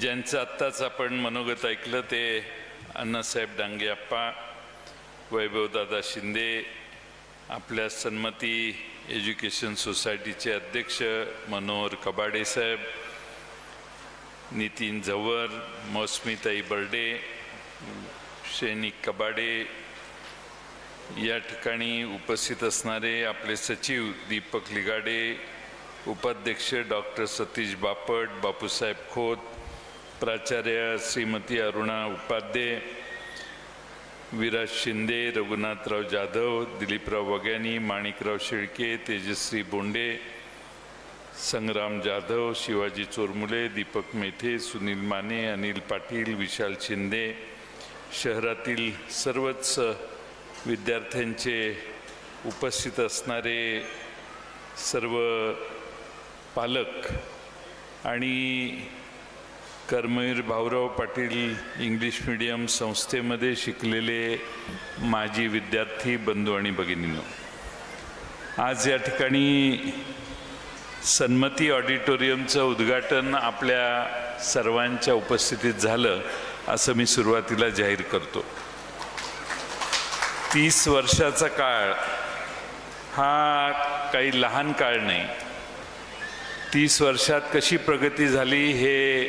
ज्यांचं आत्ताच आपण मनोगत ऐकलं ते अण्णासाहेब डांगे आप्पा वैभवदादा शिंदे आपल्या सन्मती एज्युकेशन सोसायटीचे अध्यक्ष मनोहर कबाडे साहेब नितीन झवर मौसमीताई बर्डे सैनिक कबाडे या ठिकाणी उपस्थित असणारे आपले सचिव दीपक लिगाडे उपाध्यक्ष डॉक्टर सतीश बापट बापूसाहेब खोत प्राचार्य श्रीमती अरुणा उपाध्ये विराज शिंदे रघुनाथराव जाधव दिलीपराव वग्यानी माणिकराव शेळके तेजश्री बोंडे संग्राम जाधव शिवाजी चोरमुले दीपक मेथे सुनील माने अनिल पाटील विशाल शिंदे शहरातील सर्वच विद्यार्थ्यांचे उपस्थित असणारे सर्व पालक आणि कर्मवीर भाऊराव पाटील इंग्लिश मीडियम संस्थेमध्ये शिकलेले माजी विद्यार्थी बंधू आणि भगिनींनो आज या ठिकाणी सन्मती ऑडिटोरियमचं उद्घाटन आपल्या सर्वांच्या उपस्थितीत झालं असं मी सुरुवातीला जाहीर करतो. तीस वर्षाचा काळ हा काही लहान काळ नाही. तीस वर्षात कशी प्रगती झाली हे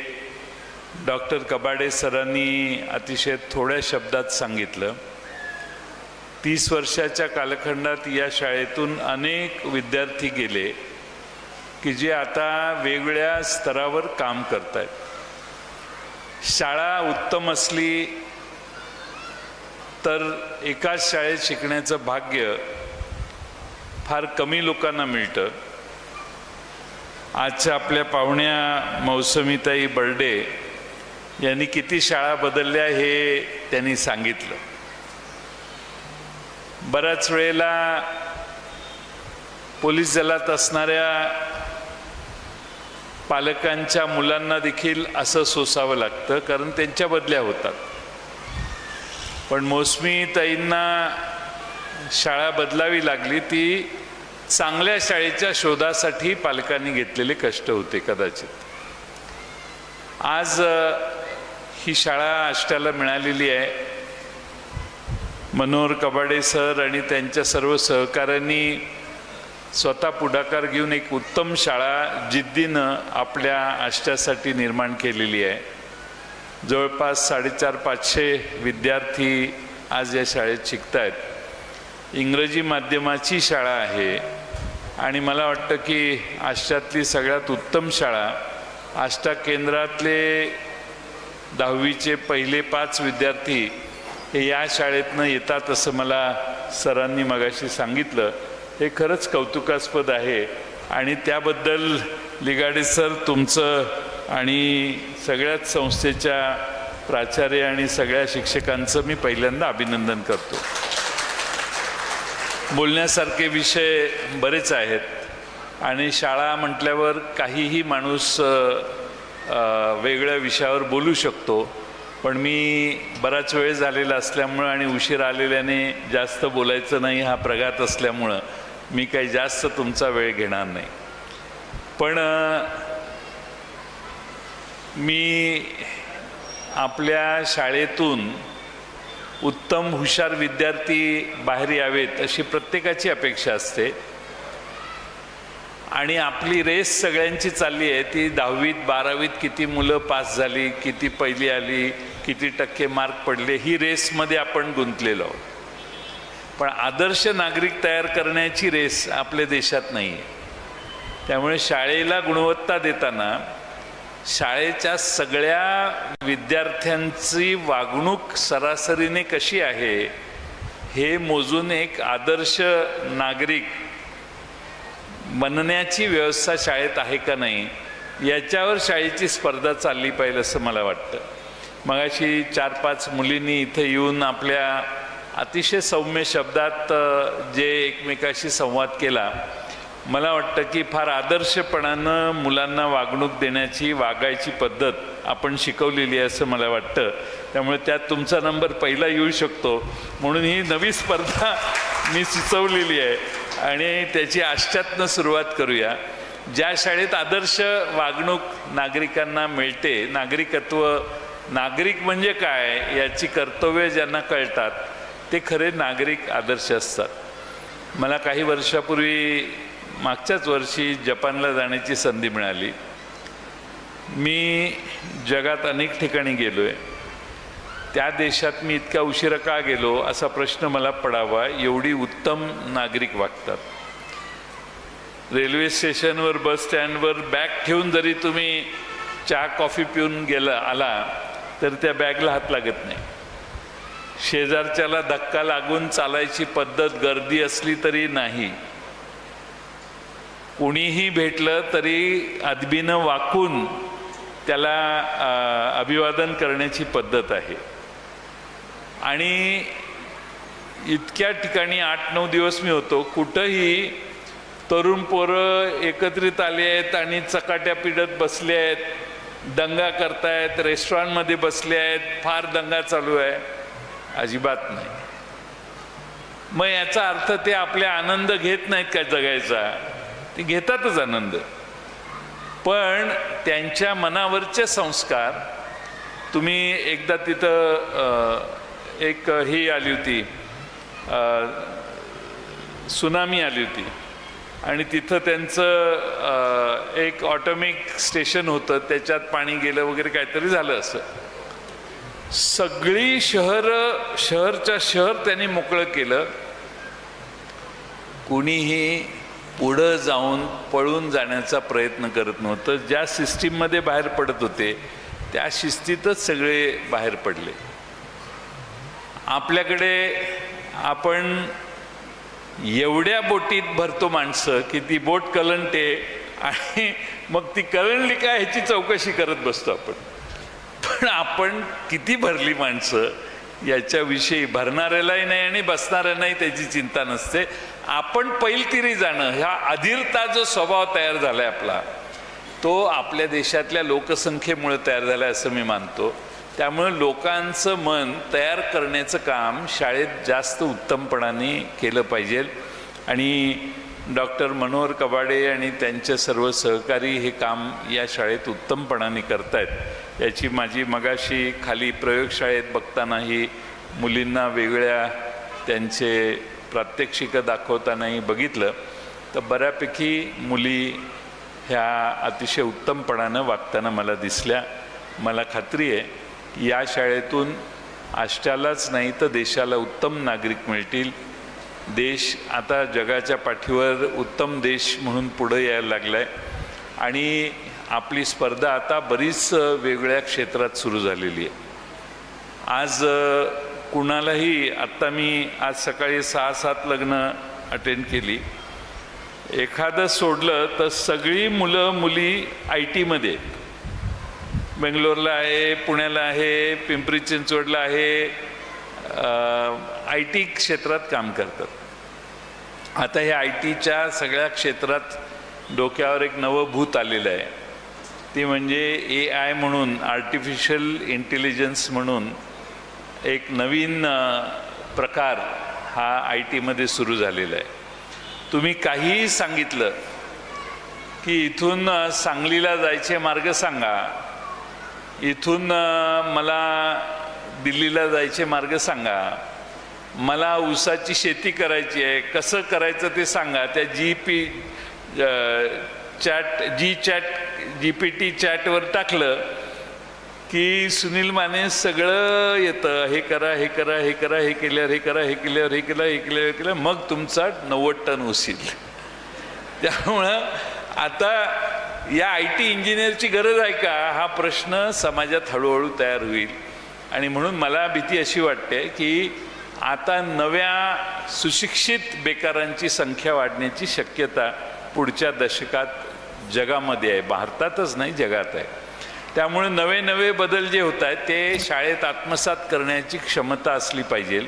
डॉक्टर कबाडे सरांनी अतिशय थोड्या शब्दात सांगितलं. तीस वर्षाच्या कालखंडात या शाळेतून अनेक विद्यार्थी गेले की जे आता वेगवेगळ्या स्तरावर काम करत आहेत शाळा उत्तम असली तर एकाच शाळेत शिकण्याचं भाग्य फार कमी लोकांना मिळतं. आजच्या आपल्या पाहुण्या मौसमीताई बर्डे यांनी किती शाळा बदलल्या हे त्यांनी सांगितलं. बऱ्याच वेळेला पोलीस दलात असणाऱ्या पालकांच्या मुलांना देखील असं सोसावं लागतं कारण त्यांच्या बदल्या होतात. पण मोसमी ताईंना शाळा बदलावी लागली ती चांगल्या शाळेच्या शोधासाठी पालकांनी घेतलेले कष्ट होते कदाचित. आज ही शाळा आष्ट्याला मिळालेली आहे. मनोहर कबाडे सर आणि त्यांच्या सर्व सहकाऱ्यांनी स्वतः पुढाकार घेऊन एक उत्तम शाळा जिद्दीनं आपल्या आष्ट्यासाठी निर्माण केलेली आहे. जवळपास साडेचार पाचशे विद्यार्थी आज या शाळेत शिकत आहेत इंग्रजी माध्यमाची शाळा आहे आणि मला वाटतं की आष्ट्यातली सगळ्यात उत्तम शाळा आष्टा केंद्रातले दहावीचे पहिले पाच विद्यार्थी हे या शाळेतनं येतात असं मला सरांनी मगाशी सांगितलं. हे खरंच कौतुकास्पद आहे. आणि त्याबद्दल लिगाडे सर तुमचं आणि सगळ्याच संस्थेच्या प्राचार्य आणि सगळ्या शिक्षकांचं मी पहिल्यांदा अभिनंदन करतो. बोलण्यासारखे विषय बरेच आहेत आणि शाळा म्हटल्यावर काहीही माणूस वेगळ्या विषयावर बोलू शकतो. पण मी बराच वेळ झालेला असल्यामुळं आणि उशीर आलेल्याने जास्त बोलायचं नाही हा प्रघात असल्यामुळं मी काही जास्त तुमचा वेळ घेणार नाही. पण मी आपल्या शाळेतून उत्तम हुशार विद्यार्थी बाहेर यावेत अशी प्रत्येकाची अपेक्षा असते. आणि आपली रेस सगळ्यांची चालली आहे. ती दहावीत बारावीत किती मुलं पास झाली किती पहिली आली किती टक्के मार्क पडले ही रेसमध्ये आपण गुंतलेलो आहोत. पण आदर्श नागरिक तयार करण्याची रेस आपल्या देशात नाही आहे त्यामुळे शाळेला गुणवत्ता देताना शाळेच्या सगळ्या विद्यार्थ्यांची वागणूक सरासरीने कशी आहे हे मोजून एक आदर्श नागरिक बनण्याची व्यवस्था शाळेत आहे का नाही याच्यावर शाळेची स्पर्धा चालली पाहिजे असं मला वाटतं. मगाशी चार पाच मुलींनी इथं येऊन आपल्या अतिशय सौम्य शब्दात जे एकमेकाशी संवाद केला मला वाटतं की फार आदर्शपणानं मुलांना वागणूक देण्याची वागायची पद्धत आपण शिकवलेली आहे असं मला वाटतं. त्यामुळे त्यात तुमचा नंबर पहिला येऊ शकतो. म्हणून ही नवी स्पर्धा मी सुचवलेली आहे. आणि त्याची आष्ट्यातनं सुरुवात करूया. ज्या शाळेत आदर्श वागणूक नागरिकांना मिळते नागरिकत्व नागरिक म्हणजे काय याची कर्तव्य ज्यांना कळतात ते खरे नागरिक आदर्श असतात. मला काही वर्षापूर्वी मागच्याच वर्षी जपानला जाण्याची संधी मिळाली. मी जगात अनेक ठिकाणी गेलो आहे त्या देशात मी इतक्या उशिरा का गेलो असा प्रश्न मला पडावा एवढी उत्तम नागरिक वागतात. रेल्वे स्टेशनवर बस स्टँडवर बॅग ठेवून जरी तुम्ही चहा कॉफी पिऊन गेला आला तर त्या बॅगला हात लागत नाही. शेजारच्याला धक्का लागून चालायची पद्धत गर्दी असली तरी नाही. कुणीही भेटलं तरी अदबीनं वाकून त्याला अभिवादन करण्याची पद्धत आहे. आणि इतक्या ठिकाणी आठ नऊ दिवस मी होतो कुठंही तरुण पोरं एकत्रित आले आहेत आणि चकाट्या पिढत बसले आहेत दंगा करतायत रेस्टॉरंटमध्ये बसले आहेत फार दंगा चालू आहे. अजिबात नाही. मग याचा अर्थ ते आपले आनंद घेत नाहीत का जगायचा? ते घेतातच आनंद. पण त्यांच्या मनावरचे संस्कार तुम्ही एकदा तिथं एक ही आली होती सुनामी आली होती. आणि तिथं त्यांचं एक ऑटोमिक स्टेशन होतं त्याच्यात पाणी गेलं वगैरे काहीतरी झालं असं. सगळी शहर शहरच्या शहर त्यांनी मोकळं केलं. कुणीही पुढं जाऊन पळून जाण्याचा प्रयत्न करत नव्हतं. ज्या सिस्टीममध्ये बाहेर पडत होते त्या शिस्तीतच सगळे बाहेर पडले. आपल्याकडे आपण एवढ्या बोटीत भरतो माणसं की ती बोट कलंटे आणि मग ती कलंडली काय ह्याची चौकशी करत बसतो आपण. पण आपण किती भरली माणसं याच्याविषयी भरणाऱ्यालाही नाही आणि बसणाऱ्यांनाही त्याची चिंता नसते. आपण पैलतिरी जाणं ह्या अधीरता जो स्वभाव तयार झालाय आपला तो आपल्या देशातल्या लोकसंख्येमुळे तयार झालाय असं मी मानतो. त्यामुळं लोकांचं मन तयार करण्याचं काम शाळेत जास्त उत्तमपणाने केलं पाहिजे. आणि डॉक्टर मनोहर कबाडे आणि त्यांचे सर्व सहकारी हे काम या शाळेत उत्तमपणाने करत आहेत याची माझी मगाशी खाली प्रयोगशाळेत बघतानाही मुलींना वेगळ्या त्यांचे प्रात्यक्षिकं दाखवतानाही बघितलं. तर बऱ्यापैकी मुली ह्या अतिशय उत्तमपणानं वागताना मला दिसल्या. मला खात्री आहे या शाळेतून आष्ट्यालाच नाही तर देशाला उत्तम नागरिक मिळतील. देश आता जगाच्या पाठीवर उत्तम देश म्हणून पुढं यायला लागला आहे आणि आपली स्पर्धा आता बरीच वेगळ्या क्षेत्रात सुरू झालेली आहे. आज कुणालाही आत्ता मी आज सकाळी सहा सात लग्न अटेंड केली. एखादं सोडलं तर सगळी मुलं मुली आय टीमध्ये बेंगलोरला आहे पुण्याला आहे पिंपरी चिंचवडला आहे आय टी क्षेत्रात काम करतात. आता हे आय टीच्या सगळ्या क्षेत्रात डोक्यावर एक नवं भूत आलेलं आहे. ती म्हणजे ए आय म्हणून आर्टिफिशियल इंटेलिजन्स म्हणून एक नवीन प्रकार हा आय टीमध्ये सुरू झालेला आहे. तुम्ही काहीही सांगितलं की इथून सांगलीला जायचे मार्ग सांगा इथून मला दिल्लीला जायचे मार्ग सांगा. मला ऊसाची शेती करायची आहे. कसं करायचं ते सांगा. त्या G P chat G chat G P T चॅटवर टाकलं की सुनील माने सगळं येतं. हे करा हे करा हे करा हे केल्यावर हे करा हे केल्यावर हे केलं हे केल्यावर हे केलं. मग तुमचा नव्वद टन उसील त्यामुळं आता या आय टी इंजिनियरची गरज आहे का? हा प्रश्न समाजात हळूहळू तयार होईल. आणि म्हणून मला भीती अशी वाटते की आता नव्या सुशिक्षित बेकारांची संख्या वाढण्याची शक्यता पुढच्या दशकात जगामध्ये आहे. भारतातच नाही जगात आहे. त्यामुळे नवे नवे बदल जे होत आहेत ते शाळेत आत्मसात करण्याची क्षमता असली पाहिजे.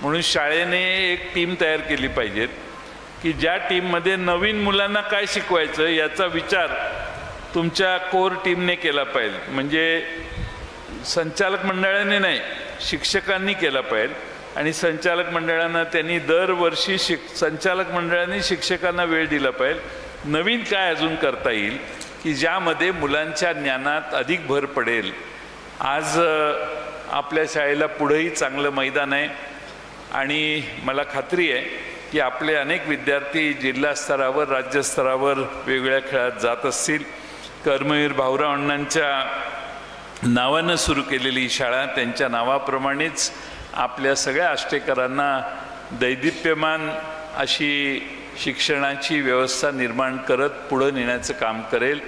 म्हणून शाळेने एक टीम तयार केली पाहिजेत की ज्या टीममध्ये नवीन मुलांना काय शिकवायचं याचा विचार तुमच्या कोर टीमने केला पाहिजे. म्हणजे संचालक मंडळाने नाही शिक्षकांनी केला पाहिजे. आणि संचालक मंडळांना त्यांनी दरवर्षी शिक संचालक मंडळाने शिक्षकांना वेळ दिला पाहिजे. नवीन काय अजून करता येईल की ज्यामध्ये मुलांच्या ज्ञानात अधिक भर पडेल. आज आपल्या शाळेला पुढंही चांगलं मैदान आहे. आणि मला खात्री आहे की आपले अनेक विद्यार्थी जिल्हा स्तरावर राज्यस्तरावर वेगवेगळ्या खेळात जात असतील. कर्मवीर भाऊराव अण्णांच्या नावानं सुरू केलेली शाळा त्यांच्या नावाप्रमाणेच आपल्या सगळ्या आष्टेकरांना दैदिप्यमान अशी शिक्षणाची व्यवस्था निर्माण करत पुढं नेण्याचं काम करेल.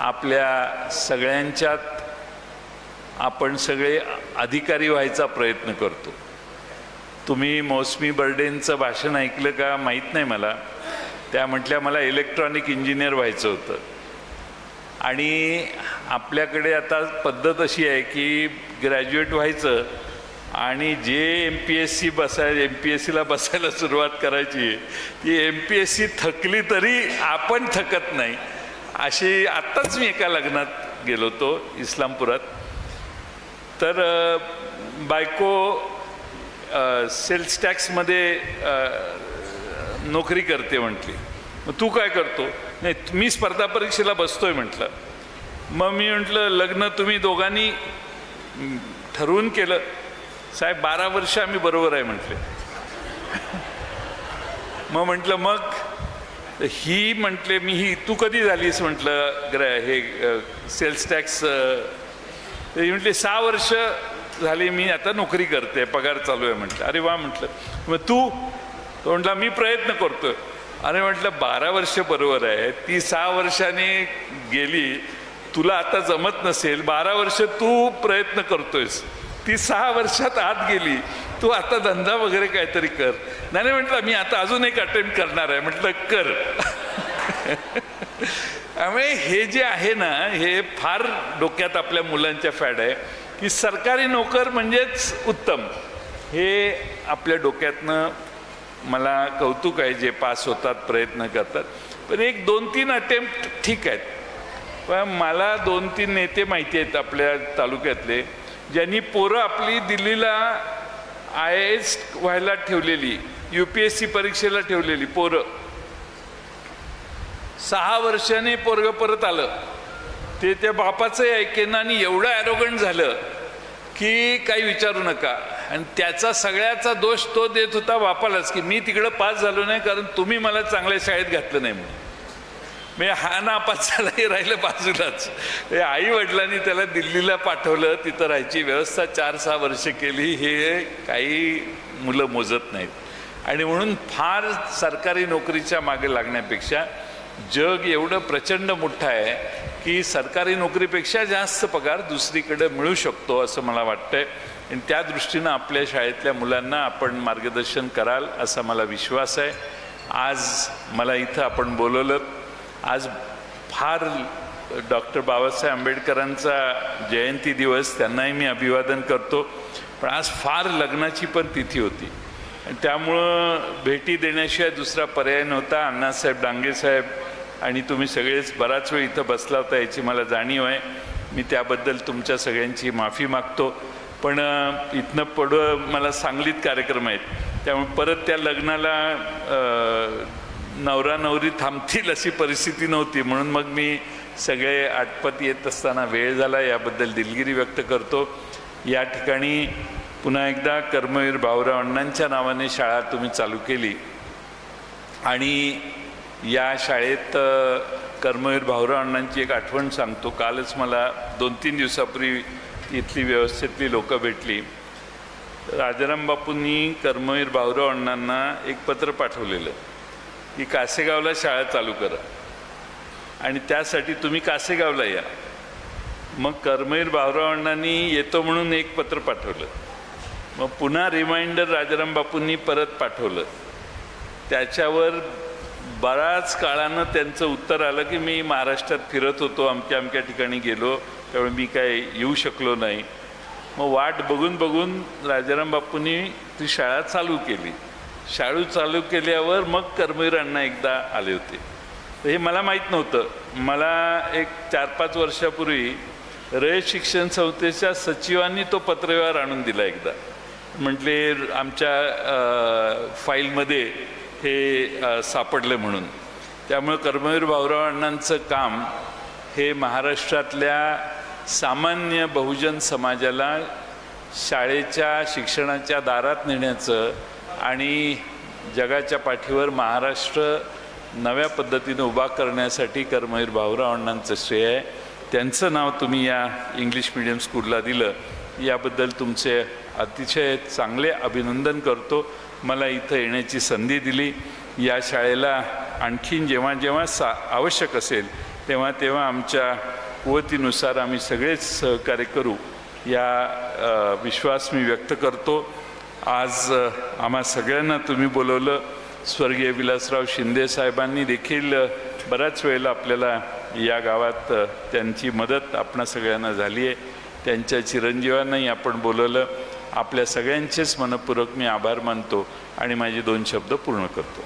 आपल्या सगळ्यांच्यात आपण सगळे अधिकारी व्हायचा प्रयत्न करतो. तुम्ही मौसमी बर्डेंचं भाषण ऐकलं का माहीत नाही मला. त्या म्हटल्या मला इलेक्ट्रॉनिक इंजिनियर व्हायचं होतं. आणि आपल्याकडे आता पद्धत अशी आहे की ग्रॅज्युएट व्हायचं आणि जे एम पी एस सी बसाय एम पी एस सीला बसायला सुरुवात करायची ती एम पी एस सी थकली तरी आपण थकत नाही. अशी आत्ताच मी एका लग्नात गेलो होतो इस्लामपुरात. तर बायको सेल्स टॅक्समध्ये नोकरी करते म्हटली. मग तू काय करतो? नाही मी स्पर्धा परीक्षेला बसतो आहे म्हटलं. मग मी म्हटलं लग्न तुम्ही दोघांनी ठरवून केलं. साहेब बारा वर्ष आम्ही बरोबर आहे म्हटले. मग म्हटलं मग? ही म्हटले मी ही तू कधी झालीस म्हटलं ग्र हे सेल्स टॅक्स म्हटले म्हटली सहा वर्ष झाली मी आता नोकरी करते पगार चालू आहे म्हटलं. अरे वा म्हटलं. मग तू तो म्हटला मी प्रयत्न करतोय. अरे म्हटलं बारा वर्ष बरोबर आहे. ती सहा वर्षाने गेली तुला आता जमत नसेल. बारा वर्ष तू प्रयत्न करतोयस. ती सहा वर्षात आत गेली. तू आता धंदा वगैरे काहीतरी कर. नाही नाही म्हटलं मी आता अजून एक अटेम्प्ट करणार आहे. म्हटलं कर. त्यामुळे हे जे आहे ना हे फार डोक्यात आपल्या मुलांच्या फॅड आहे. की सरकारी नोकर म्हणजेच उत्तम. हे आपल्या डोक्यातनं मला कौतुक आहे जे पास होतात प्रयत्न करतात. पण एक दोन तीन अटेम्प्ट ठीक आहेत. पण मला दोन तीन नेते माहिती आहेत आपल्या तालुक्यातले ज्यांनी पोरं आपली दिल्लीला आय एस व्हायला ठेवलेली यू पी एस सी परीक्षेला ठेवलेली पोरं. सहा वर्षाने पोरग परत आलं. ते त्या बापाचंही ऐकेनं आणि एवढं ॲरोगंट झालं. की काही विचारू नका. आणि त्याचा सगळ्याचा दोष तो देत होता बापालाच की मी तिकडं पास झालो नाही कारण तुम्ही मला चांगल्या शाळेत घातलं नाही म्हणून. म्हणजे हा नापास झालाही राहिलं बाजूलाच. आई वडिलांनी त्याला दिल्लीला पाठवलं तिथं राहायची व्यवस्था चार सहा वर्ष केली हे काही मुलं मोजत नाहीत. आणि म्हणून फार सरकारी नोकरीच्या मागे लागण्यापेक्षा जग एवढं प्रचंड मोठं आहे की सरकारी नोकरीपेक्षा जास्त पगार दुसरीकडे मिळू शकतो असं मला वाटतंय. आणि त्या दृष्टीनं आपल्या शाळेतल्या मुलांना आपण मार्गदर्शन कराल असा मला विश्वास आहे. आज मला इथं आपण बोलवलं. आज फार डॉक्टर बाबासाहेब आंबेडकरांचा जयंती दिवस त्यांनाही मी अभिवादन करतो. पण आज फार लग्नाची पण तिथी होती. त्यामुळं भेटी देण्याशिवाय दुसरा पर्याय नव्हता. अण्णासाहेब डांगेसाहेब आणि तुम्ही सगळेच बराच वेळ इथं बसला होता याची मला जाणीव आहे. मी त्याबद्दल तुमच्या सगळ्यांची माफी मागतो. पण इथनं पुढं मला सांगलीत कार्यक्रम आहेत. त्यामुळे परत त्या लग्नाला नवरा नवरी थांबतील अशी परिस्थिती नव्हती. म्हणून मग मी सगळे आटपत येत असताना वेळ झाला याबद्दल दिलगिरी व्यक्त करतो. या ठिकाणी पुन्हा एकदा कर्मवीर भाऊराव अण्णांच्या नावाने शाळा तुम्ही चालू केली. आणि या शाळेत कर्मवीर भाऊराव अण्णांची एक आठवण सांगतो. कालच मला दोन तीन दिवसापूर्वी इथली व्यवस्थेतली लोकं भेटली. राजाराम बापूंनी कर्मवीर भाऊराव अण्णांना एक पत्र पाठवलेलं की कासेगावला शाळा चालू करा. आणि त्यासाठी तुम्ही कासेगावला या. मग कर्मवीर भाऊराव अण्णांनी येतो म्हणून एक पत्र पाठवलं. मग पुन्हा रिमाइंडर राजाराम बापूंनी परत पाठवलं. त्याच्यावर बराच काळानं त्यांचं उत्तर आलं की मी महाराष्ट्रात फिरत होतो अमक्या अमक्या ठिकाणी गेलो त्यामुळे मी काय येऊ शकलो नाही. मग वाट बघून बघून राजाराम बापूंनी ती शाळा चालू केली. शाळू चालू केल्यावर मग कर्मवीर अण्णा एकदा आले होते. तर हे मला माहीत नव्हतं. मला एक चार पाच वर्षापूर्वी रय शिक्षण संस्थेच्या सचिवांनी तो पत्रव्यवहार आणून दिला एकदा. म्हटले आमच्या फाईलमध्ये हे सापडलं म्हणून. त्यामुळे कर्मवीर भाऊराव अण्णांचं काम हे महाराष्ट्रातल्या सामान्य बहुजन समाजाला शाळेच्या शिक्षणाच्या दारात नेण्याचं आणि जगाच्या पाठीवर महाराष्ट्र नव्या पद्धतीने उभा करण्यासाठी कर्मवीर भाऊराव अण्णांचं श्रेय आहे. त्यांचं नाव तुम्ही या इंग्लिश मिडियम स्कूलला दिलं. याबद्दल तुमचे अतिशय चांगले अभिनंदन करतो. मला इथं येण्याची संधी दिली. या शाळेला आणखीन जेव्हा जेव्हा सा आवश्यक असेल तेव्हा तेव्हा आमच्या कुवतीनुसार आम्ही सगळेच सहकार्य करू. या विश्वास मी व्यक्त करतो. आज आम्हा सगळ्यांना तुम्ही बोलवलं. स्वर्गीय विलासराव शिंदे साहेबांनी देखील बऱ्याच वेळेला आपल्याला या गावात त्यांची मदत आपणा सगळ्यांना झाली आहे त्यांच्या चिरंजीवांनाही आपण बोलवलं. आपल्या सगळ्यांचेच मनपूर्वक मी आभार मानतो आणि माझे दोन शब्द पूर्ण करतो.